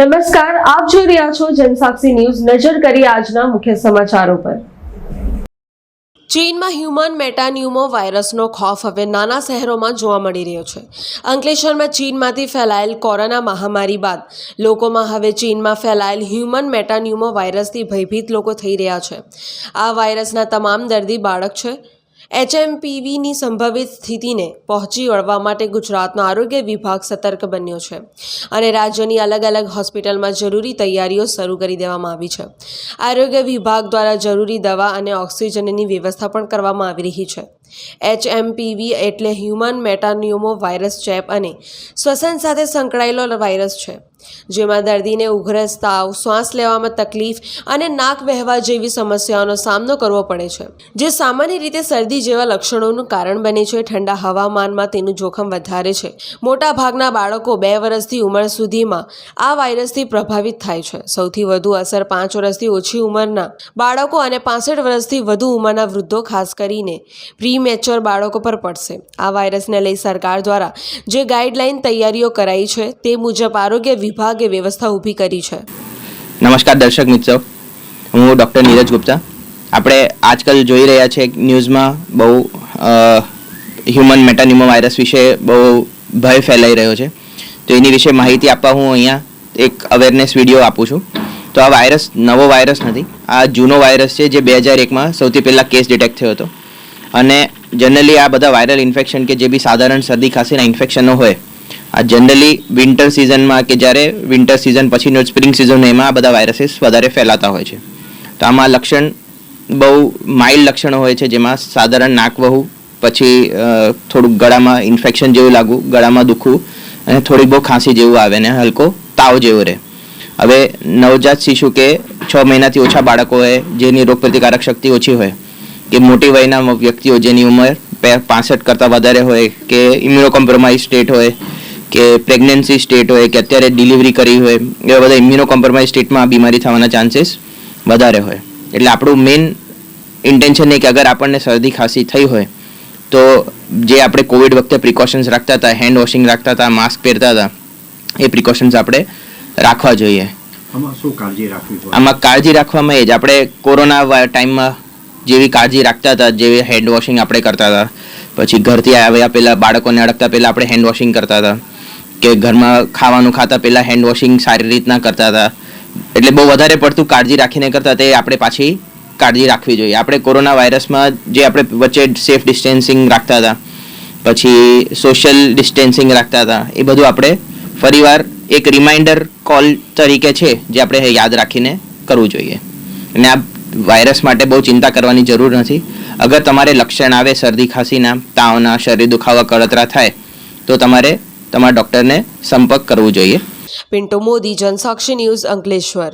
નમસ્કાર, આપ જોઈ રહ્યા છો જનસાક્ષી ન્યૂઝ નજર કરી આજના મુખ્ય સમાચારો પર. ચીનમાં હ્યુમન મેટાન્યુમો વાયરસનો ખોફ હવે નાના શહેરોમાં જોવા મળી રહ્યો છે. અંકલેશ્વરમાં ચીનમાંથી ફેલાયેલ કોરોના મહામારી બાદ લોકોમાં હવે ચીનમાં ફેલાયેલ હ્યુમન મેટાન્યુમો વાયરસથી ભયભીત લોકો થઈ રહ્યા છે. આ વાયરસના તમામ દર્દી બાળક છે. એચએમપીવીની સંભવિત સ્થિતિને પહોંચી વળવા માટે ગુજરાતનો આરોગ્ય વિભાગ સતર્ક બન્યો છે અને રાજ્યની અલગ અલગ હોસ્પિટલમાં જરૂરી તૈયારીઓ શરૂ કરી દેવામાં આવી છે. આરોગ્ય વિભાગ દ્વારા જરૂરી દવા અને ઓક્સિજનની વ્યવસ્થા પણ કરવામાં આવી રહી છે. એચએમપીવી એટલે હ્યુમન મેટાન્યુમો વાયરસ ચેપ અને શ્વસન સાથે સંકળાયેલો વાયરસ છે. જેમાં દર્દીને ઉઘરસ તાવ, શ્વાસ લેવામાં તકલીફ અને નાક વહેવા જેવી સમસ્યાઓનો સામનો કરવો પડે છે. જે સામાન્ય રીતે શરદી જેવા લક્ષણોનું કારણ બને છે. ઠંડા હવામાનમાં તેનું જોખમ વધારે છે. મોટા ભાગના બાળકો બે વર્ષથી ઉંમર સુધીમાં આ વાયરસથી પ્રભાવિત થાય છે. સૌથી વધુ અસર પાંચ વર્ષથી ઓછી ઉંમરના બાળકો અને પાસઠ વર્ષથી વધુ ઉંમરના વૃદ્ધો, ખાસ કરીને પ્રી મેચ્યોર બાળકો પર પડશે. આ વાયરસને લઈ સરકાર દ્વારા જે ગાઈડલાઈન તૈયારીઓ કરાઈ છે, તે મુજબ આરોગ્ય વિભાગે વ્યવસ્થા ઊભી કરી છે. નમસ્કાર દર્શક મિત્રો. હું ડૉક્ટર નીરજ ગુપ્તા. આપણે આજકાલ જોઈ રહ્યા છે ન્યૂઝમાં બહુ હ્યુમન મેટાન્યુમો વાયરસ વિશે બહુ ભય ફેલાઈ રહ્યો છે. તો એની વિશે માહિતી આપવા હું અહીંયા એક અવેરનેસ વીડિયો આપું છું. તો આ વાયરસ નવો વાયરસ નથી. આ જૂનો વાયરસ છે જે બે હજાર એકમાં સૌથી પહેલાં કેસ ડિટેક્ટ થયો હતો. અને જનરલી આ બધા વાયરલ ઇન્ફેક્શન કે જે બી સાધારણ શરદી ખાંસીના ઇન્ફેક્શનો હોય આ જનરલી વિન્ટર સિઝનમાં કે જ્યારે વિન્ટર સિઝન પછીનો સ્પ્રિંગ સિઝન એમાં આ બધા વાયરસીસ વધારે ફેલાતા હોય છે. તો આમાં લક્ષણ બહુ માઇલ્ડ લક્ષણો હોય છે, જેમાં સાધારણ નાક વહુ, પછી થોડુંક ગળામાં ઇન્ફેક્શન જેવું લાગવું, ગળામાં દુખવું, અને થોડીક બહુ ખાંસી જેવું આવે ને હલકો તાવ જેવો રહે. હવે નવજાત શિશુ કે છ મહિનાથી ઓછા બાળકો હોય જેની રોગપ્રતિકારક શક્તિ ઓછી હોય, કે મોટી વયના વ્યક્તિઓ જેની ઉંમર પાસઠ કરતાં વધારે હોય, કે ઇમ્યુનો કોમ્પ્રોમાઇઝ સ્ટેટ હોય કે પ્રેગ્નન્સી સ્ટેટ હોય કે અત્યારે ડિલિવરી કરી હોય એવા બધા ઇમ્યુનો કોમ્પ્રોમાઇઝ સ્ટેટમાં આ બીમારી થવાના ચાન્સીસ વધારે હોય. એટલે આપણું મેઇન ઇન્ટેન્શન એ કે અગર આપણને શરદી ખાંસી થઈ હોય તો જે આપણે કોવિડ વખતે પ્રિકોશન્સ રાખતા હતા હેન્ડ વોશિંગ રાખતા હતા માસ્ક પહેરતા હતા એ પ્રિકોશન્સ આપણે રાખવા જોઈએ. આમાં કાળજી રાખવામાં એ જ. આપણે કોરોના ટાઈમમાં જેવી કાળજી રાખતા હતા જેવી હેન્ડ વોશિંગ આપણે કરતા હતા. પછી ઘરથી આવ્યા પહેલાં બાળકોને અડકતા પહેલાં આપણે હેન્ડ વોશિંગ કરતા હતા. કે ઘરમાં ખાવાનું ખાતા પહેલાં હેન્ડ વોશિંગ સારી રીતના કરતા હતા. એટલે બહુ વધારે પડતું કાળજી રાખીને કરતા તે આપણે પાછી કાળજી રાખવી જોઈએ. આપણે કોરોના વાયરસમાં જે આપણે વચ્ચે સેફ ડિસ્ટેન્સિંગ રાખતા હતા, પછી સોશિયલ ડિસ્ટેન્સિંગ રાખતા હતા, એ બધું આપણે ફરીવાર એક રિમાઇન્ડર કોલ તરીકે છે, જે આપણે યાદ રાખીને કરવું જોઈએ. અને આ વાયરસ માટે બહુ ચિંતા કરવાની જરૂર નથી. અગર તમારે લક્ષણ આવે, શરદી ખાંસીના, તાવના, શરીર દુખાવા કળતરા થાય, તો તમારે તમારા ડૉક્ટરને સંપર્ક કરવો જોઈએ. પિન્ટો મોદી જનસાક્ષી ન્યૂઝ અંકલેશ્વર.